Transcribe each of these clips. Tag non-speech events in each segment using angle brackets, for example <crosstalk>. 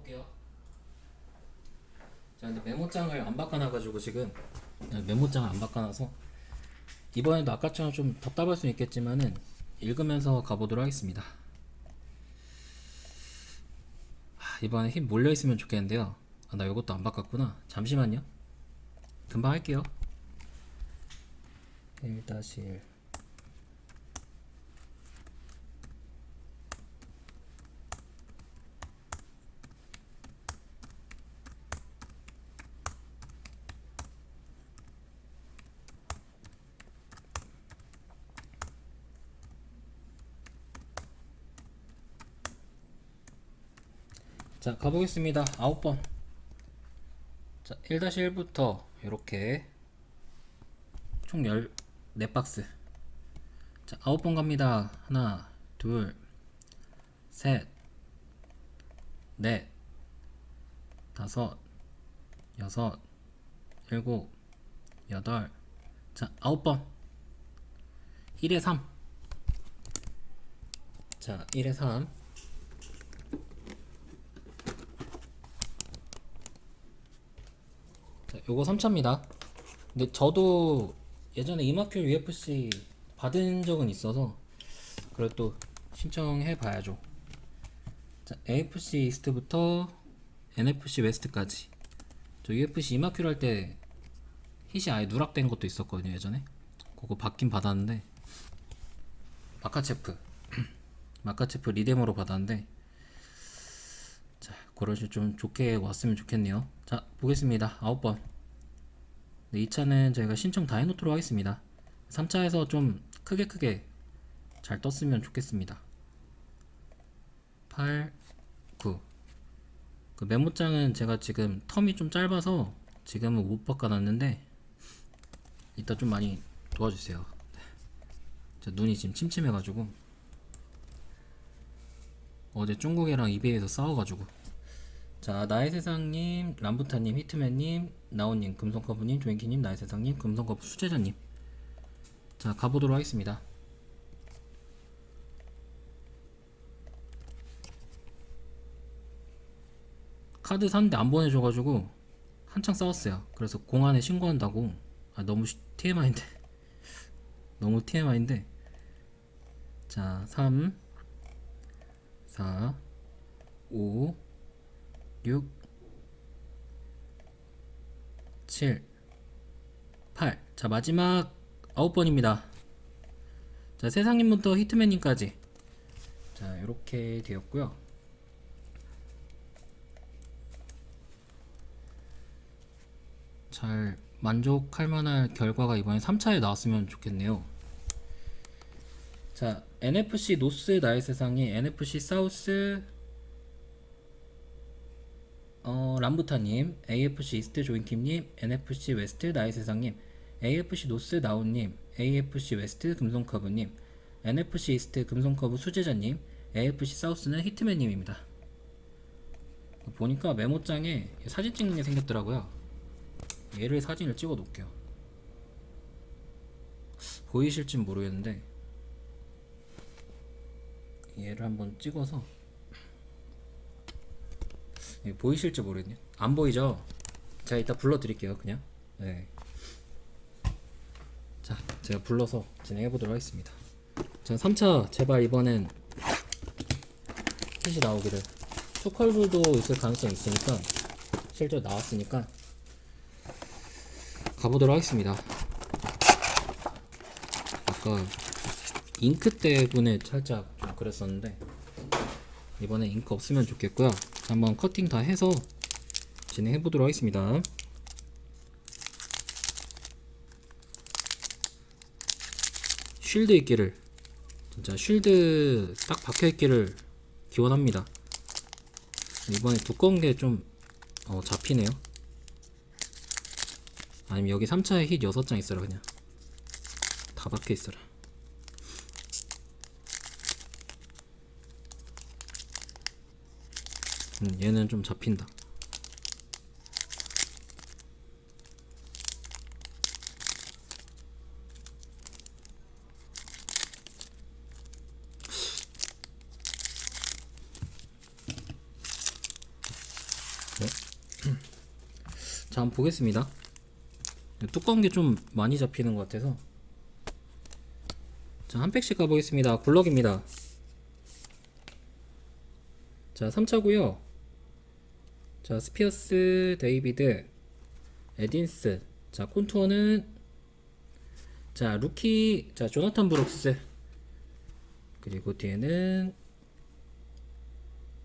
가볼게요. 자, 근데 메모장을 안 바꿔놔가지고 지금 네, 메모장을 안 바꿔놔서 이번에도 아까처럼 좀 답답할 수 있겠지만은 읽으면서 가보도록 하겠습니다. 아, 이번에 힘 몰려 있으면 좋겠는데요. 아, 나 이것도 안 바꿨구나. 잠시만요. 금방 할게요. 1-1 자 가보겠습니다. 9번 자 1-1부터 이렇게 총 14박스 자 9번 갑니다. 하나 둘셋넷 다섯 여섯 일곱 여덟 자 9번 1에 3 자, 1에 3. 요거 3차입니다. 근데 저도 예전에 이마큐 UFC 받은 적은 있어서 그래도 또 신청해 봐야죠. 자, AFC 이스트부터 NFC 웨스트까지. 저 UFC 이마큐 할때 힛이 아예 누락된 것도 있었거든요, 예전에. 그거 받긴 받았는데 마카체프 <clears throat> 마카체프 리데모로 받았는데 자, 그러시 좀 좋게 왔으면 좋겠네요. 자, 보겠습니다. 9번. 네, 2차는 저희가 신청 다 해놓도록 하겠습니다. 3차에서 좀 크게 크게 잘 떴으면 좋겠습니다. 8, 9. 그 메모장은 제가 지금 텀이 좀 짧아서 지금은 못 바꿔놨는데 이따 좀 많이 도와주세요. 저 눈이 지금 침침해가지고 어제 중국애랑 이베이에서 싸워가지고. 자 나의 세상님 람부타님 히트맨님 나온님 금성커브님 조인키님 나의 세상님 금성커브 수제자님. 자 가보도록 하겠습니다. 카드 샀는데 안 보내줘가지고 한창 싸웠어요. 그래서 공안에 신고한다고. 아 너무 시- TMI인데. <laughs> 너무 TMI인데. 자 3 4 5 6 7 8 자 마지막 9번입니다. 자 세상님부터 히트맨님까지. 자 이렇게 되었고요. 잘 만족할 만한 결과가 이번에 3차에 나왔으면 좋겠네요 자 NFC 노스 나의 세상이 NFC 사우스 어, 람부타님, AFC 이스트 조인킴님, NFC 웨스트 나의 세상님, AFC 노스 나온님, AFC 웨스트 금송커브님, NFC 이스트 금송커브 수제자님, AFC 사우스는 히트맨님입니다. 보니까 메모장에 사진 찍는 게 생겼더라고요. 얘를 사진을 찍어 놓을게요. 보이실진 모르겠는데 얘를 한번 찍어서 예, 보이실지 모르겠네요. 안 보이죠? 제가 이따 불러드릴게요. 그냥. 네. 자, 제가 불러서 진행해 보도록 하겠습니다. 자, 3차 제발 이번엔 핏이 나오기를. 초컬불도 있을 가능성이 있으니까 실제로 나왔으니까 가보도록 하겠습니다. 아까 잉크 때문에 살짝 좀 그랬었는데 이번에 잉크 없으면 좋겠고요. 자, 한번 커팅 다 해서 진행해 보도록 하겠습니다. 쉴드 있기를 진짜 쉴드 딱 박혀 있기를 기원합니다. 이번에 두꺼운 게 좀 어, 잡히네요. 아니면 여기 3차에 힛 6장 있어라 그냥 다 박혀 있어라. 음, 얘는 좀 잡힌다. 자 한번 보겠습니다. 두꺼운 게 좀 많이 잡히는 것 같아서. 자 한 팩씩 가보겠습니다. 굴럭입니다. 자 3차고요 자 스피어스 데이비드 에딘스. 자 콘투어는 자 루키 자 조나탄 브룩스. 그리고 뒤에는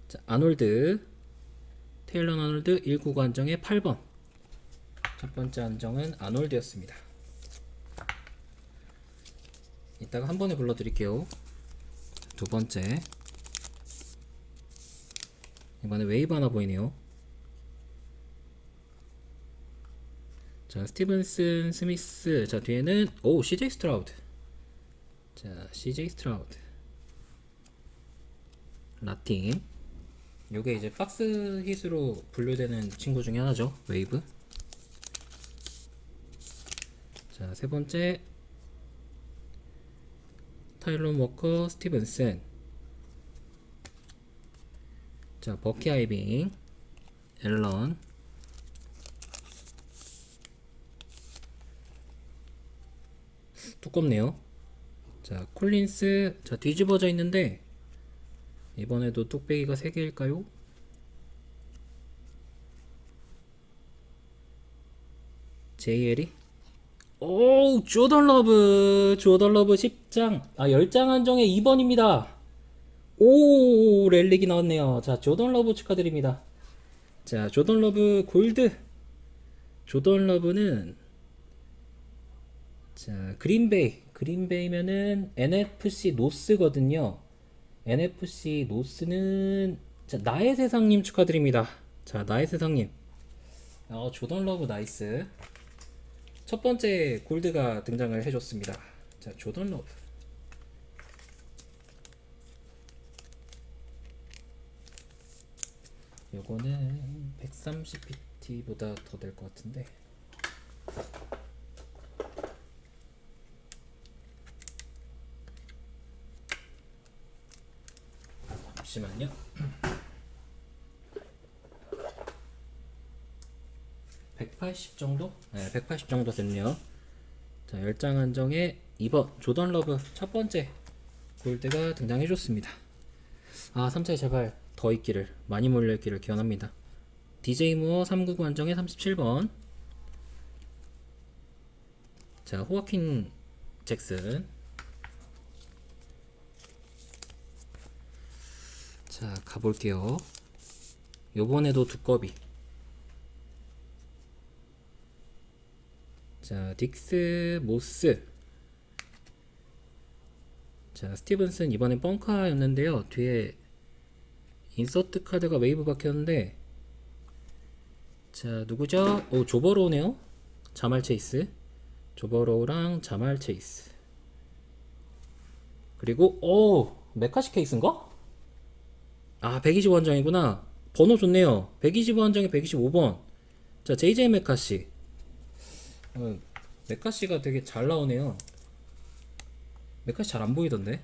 자 아놀드 테일러 아놀드 1구구 안정의 8번. 첫 번째 안정은 아놀드였습니다. 이따가 한 번에 불러 드릴게요. 두 번째. 이번에 웨이브 하나 보이네요 자 스티븐슨 스미스. 자 뒤에는 오 CJ 스트라우드 자 CJ 스트라우드 라틴. 요게 이제 박스 힛으로 분류되는 친구 중에 하나죠 웨이브. 자 세 번째. 타일론 워커 스티븐슨. 자 버키 아이빙. 앨런 두껍네요. 자 콜린스 자 뒤집어져 있는데 이번에도 뚝배기가 3개일까요? JL이? 오 조던 러브 조던 러브 10장. 아 10장 한정에 2번입니다. 오 렐릭이 나왔네요. 자 조던 러브 축하드립니다. 자 조던 러브 골드. 조던 러브는 자 그린베이. 그린베이면은 NFC 노스거든요. NFC 노스는 자 나의 세상님 축하드립니다. 자 나의 세상님. 어 조던 러브 나이스. 첫 번째 골드가 등장을 해줬습니다. 자 조던 러브. 요거는 130pt보다 더 될 것 같은데 잠시만요. (180) 정도? 네, (180) 정도 됐네요. 자, 열장 한정에 2번 조던 러브 첫 번째 골드가 등장해 줬습니다. 아, 3차에 제발 더 있기를 많이 몰려 있기를 기원합니다. DJ 무어 399 한정에 37번. 자, 호아킨 잭슨. 자, 가볼게요. 요번에도 두꺼비. 자, 딕스 모스. 자, 스티븐슨 이번엔 뻥카였는데요. 뒤에 인서트 카드가 웨이브 박혔는데 자, 누구죠? 오, 조버로우네요. 자말 체이스. 조버로우랑 자말 체이스. 그리고 오, 메카시 케이스인가? 아, 125원정이구나. 번호 좋네요. 125원정에 125번. 자, JJ 메카시. 어, 메카시가 되게 잘 나오네요. 메카시 잘안 보이던데.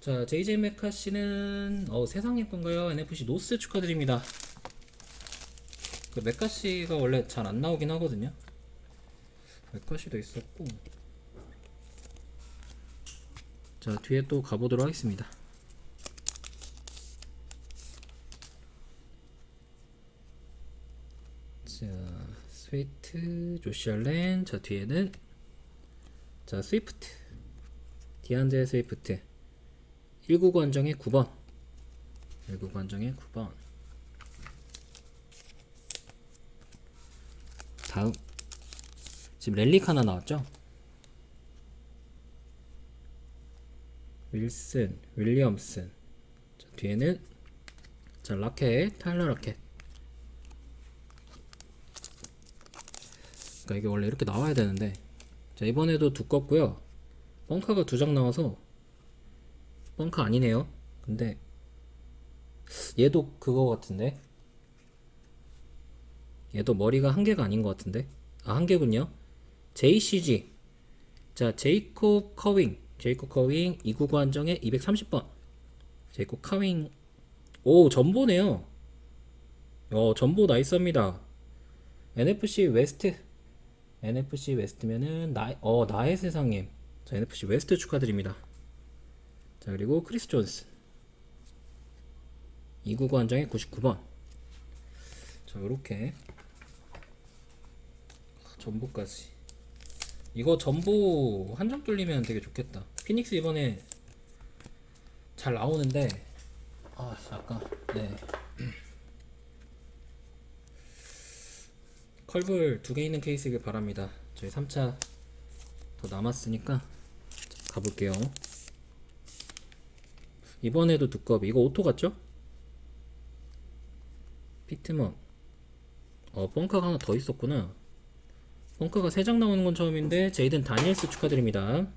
자, JJ 메카시는 어, 세상의 건가요? NFC 노스 축하드립니다. 그 메카시가 원래 잘 안 나오긴 하거든요. 메카시도 있었고. 자, 뒤에 또 가보도록 하겠습니다. 자, 스위트, 조시알렌, 자, 뒤에는, 자, 스위프트, 디안제 스위프트, 199 안정의 9번, 199 안정의 9번. 다음, 지금 렐릭 하나 나왔죠? 윌슨, 윌리엄슨, 자, 뒤에는, 자, 라켓, 타일러 라켓. 그러니까 이게 원래 이렇게 나와야 되는데 자 이번에도 두껍고요. 뻥카가 두 장 나와서 뻥카 아니네요. 근데 얘도 그거 같은데? 얘도 머리가 한 개가 아닌 것 같은데? 아 한 개군요. JCG 자 제이콥 커윙. 제이콥 커윙 299 한정에 230번. 제이콥 커윙. 오 전보네요. 어 전보 나이스합니다. NFC 웨스트 NFC 웨스트면은 나, 어 나의 세상님 자 NFC 웨스트 축하드립니다. 자 그리고 크리스 존스. 299 한정에 99번. 자 요렇게. 전보까지. 이거 전보 한정 뚫리면 되게 좋겠다. 피닉스 이번에 잘 나오는데 아 잠깐 네 컬블 두 개 있는 케이스이길 바랍니다. 저희 3차 더 남았으니까 자, 가볼게요. 이번에도 두꺼비. 이거 오토 같죠? 피트먼 어 벙커가 하나 더 있었구나. 벙커가 3장 나오는 건 처음인데 제이든 다니엘스 축하드립니다.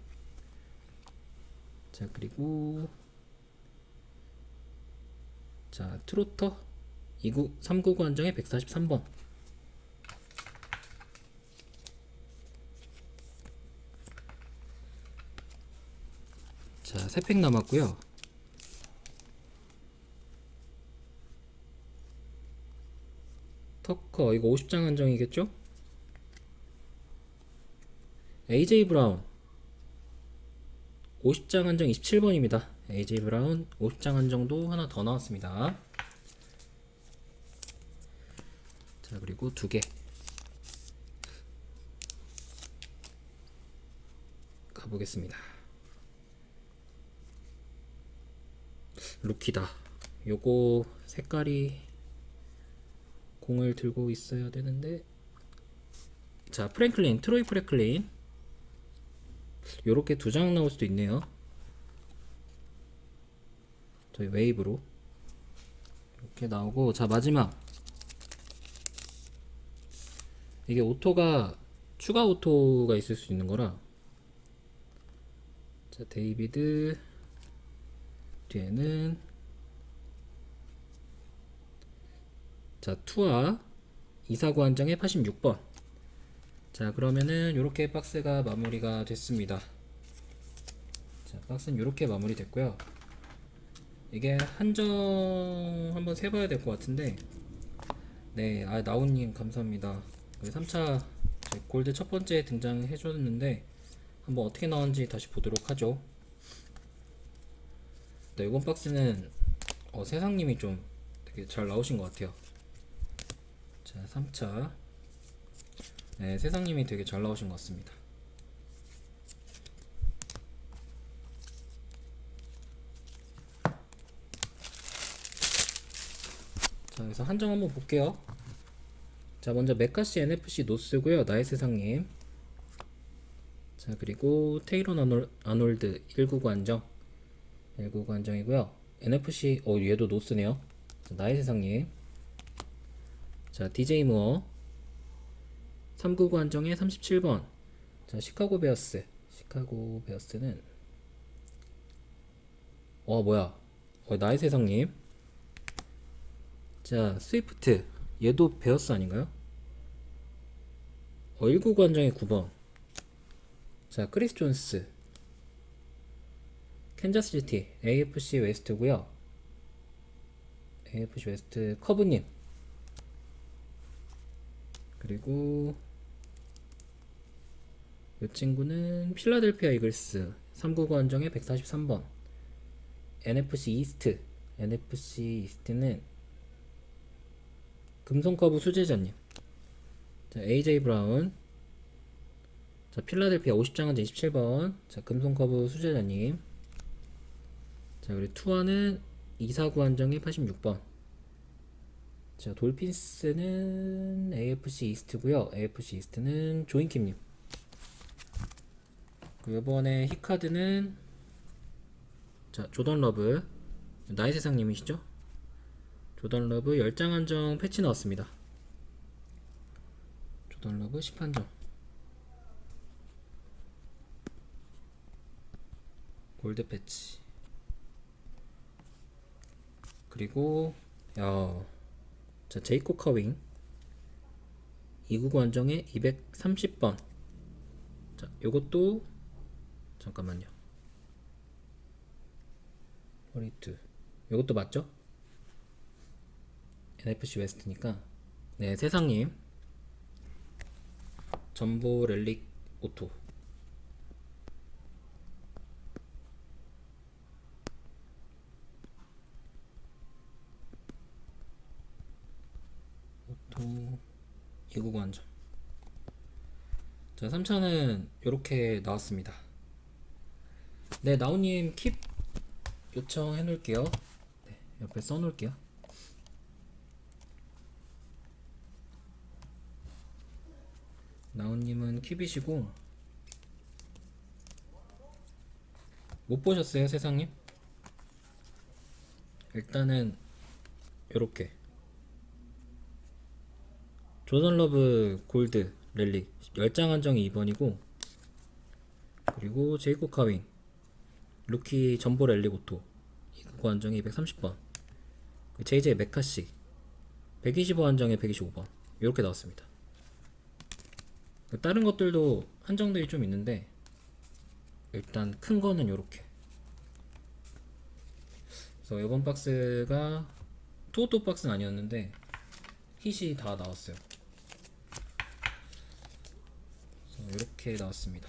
자 그리고 자 트로터 29, 399 한정에 143번 자 3팩 남았고요 터커 이거 50장 한정이겠죠? AJ 브라운 50장 한정 27번입니다. AJ 브라운 50장 한정도 하나 더 나왔습니다. 자 그리고 두 개. 가보겠습니다. 루키다. 요거 색깔이 공을 들고 있어야 되는데 자 프랭클린 트로이 프랭클린. 요렇게 두 장 나올 수도 있네요. 저희 웨이브로. 이렇게 나오고 자 마지막. 이게 오토가 추가 오토가 있을 수 있는 거라. 자 데이비드 뒤에는 자249 한정에 86번. 자 그러면은 이렇게 박스가 마무리가 됐습니다. 자 박스는 이렇게 마무리 됐고요. 이게 한정 한번 세봐야 될 것 같은데. 네 아 나훈님 감사합니다. 3차 골드 첫 번째 등장해 줬는데 한번 어떻게 나왔는지 다시 보도록 하죠 네 이번 박스는 어, 세상님이 좀 되게 잘 나오신 것 같아요 자 3차 네, 세상님이 되게 잘 나오신 것 같습니다. 자, 그래서 한정 한번 볼게요. 자, 먼저 메카시 NFC 노스고요. 나의 세상님. 자, 그리고 아놀, 아놀드 199 한정. 199 한정이고요. NFC, 어, 얘도 노스네요. 자, 나의 세상님. 자, DJ 무어. 399 한정에 37번. 자, 시카고 베어스. 시카고 베어스는 어, 뭐야? 어, 나의 세상님. 자, 스위프트. 얘도 베어스 아닌가요? 어, 199 한정에 9번. 자, 크리스 존스. 캔자스 시티 AFC 웨스트고요. AFC 웨스트 커브님. 그리고 이 친구는 필라델피아 이글스 399 한정에 143번. NFC 이스트. NFC 이스트는 금손커브 수제자님 자, AJ 브라운. 자 필라델피아 50장 한정 27번. 자 금손커브 수제자님 자 그리고 투아는 249 한정에 86번 자, 돌핀스는 AFC 이스트고요. AFC 이스트는 조인킴님. 그 이번에 히카드는 자 조던 러브 나의 세상님이시죠? 조던 러브 10장 한정 패치 나왔습니다. 조던 러브 10한정. 골드 패치. 그리고 야 자, 제이코 커윙. 299 한정에 230번. 자, 요것도 잠깐만요. 42 요것도 맞죠? NFC 웨스트니까. 네, 세상님. 전보 렐릭 오토 299 한점 자 3차는 이렇게 나왔습니다. 네 나우님 킵 요청해 놓을게요. 네, 옆에 써 놓을게요. 나우님은 킵이시고 못 보셨어요 세상님? 일단은 요렇게 조던러브 골드 랠리 10장 한정이 2번이고 그리고 제이코 카윙 루키 전보 랠리 고토 이거 한정이 230번 그 JJ 메카시 125 한정에 125번 이렇게 나왔습니다. 그 다른 것들도 한정들이 좀 있는데 일단 큰 거는 요렇게. 그래서 이번 박스가 투오토 박스는 아니었는데 힛이 다 나왔어요 그래서 이렇게 나왔습니다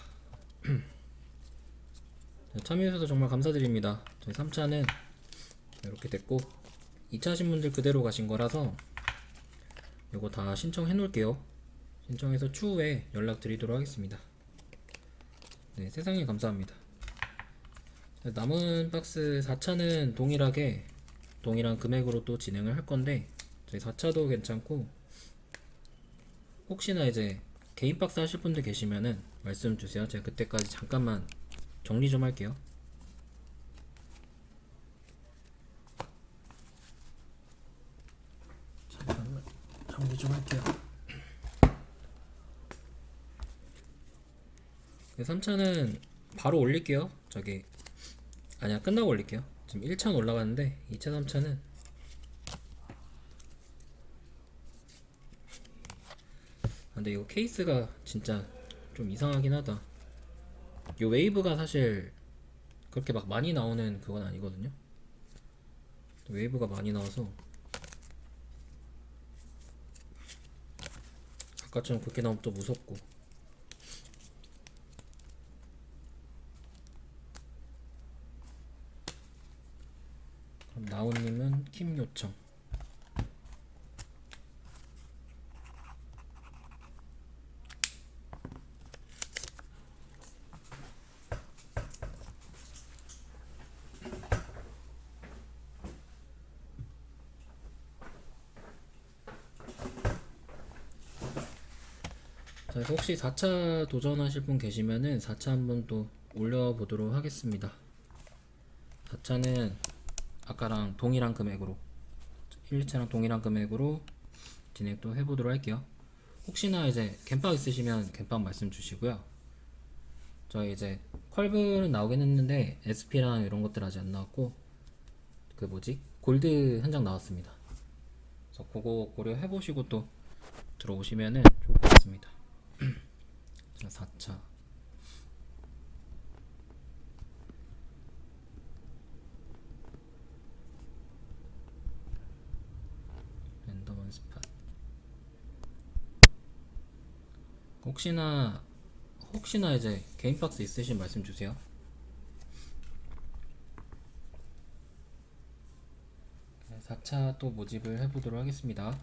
<clears throat> 참여해주셔서 정말 감사드립니다 저희 3차는 이렇게 됐고 2차 하신 분들 그대로 가신 거라서 이거 다 신청해 놓을게요 신청해서 추후에 연락 드리도록 하겠습니다. 네, 세상에 감사합니다. 남은 박스 4차는 동일하게 동일한 금액으로 또 진행을 할 건데 저희 4차도 괜찮고 혹시나 이제 개인 박스 하실 분들 계시면은 말씀 주세요. 제가 그때까지 잠깐만 정리 좀 할게요. 잠깐만 정리 좀 할게요. 3차는 바로 올릴게요. 저기 아니야 끝나고 올릴게요. 지금 1차는 올라갔는데 2차, 3차는 근데 이거 케이스가 진짜 좀 이상하긴 하다. 이 웨이브가 사실 그렇게 막 많이 나오는 그건 아니거든요. 웨이브가 많이 나와서 아까처럼 그렇게 나오면 또 무섭고 그럼 나온님은 킴 요청. 자, 혹시 4차 도전하실 분 계시면은 4차 한번 또 올려보도록 하겠습니다. 4차는 아까랑 동일한 금액으로 1, 2차랑 동일한 금액으로 진행 또 해보도록 할게요. 혹시나 이제 갬박 있으시면 갬박 말씀 주시고요. 저희 이제 컬브는 나오긴 했는데 SP랑 이런 것들 아직 안 나왔고 그 뭐지 골드 한 장 나왔습니다. 그래서 그거 고려해 보시고 또것 같습니다. 자 4차 랜덤한 스팟 혹시나 혹시나 이제 개인 박스 있으신 말씀 주세요. 네, 4차 또 모집을 해보도록 하겠습니다.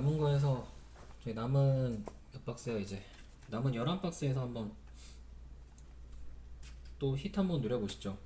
남은 거에서 저희 남은 몇 박스야 이제. 남은 11박스에서 한번 또힛 한번 노려보시죠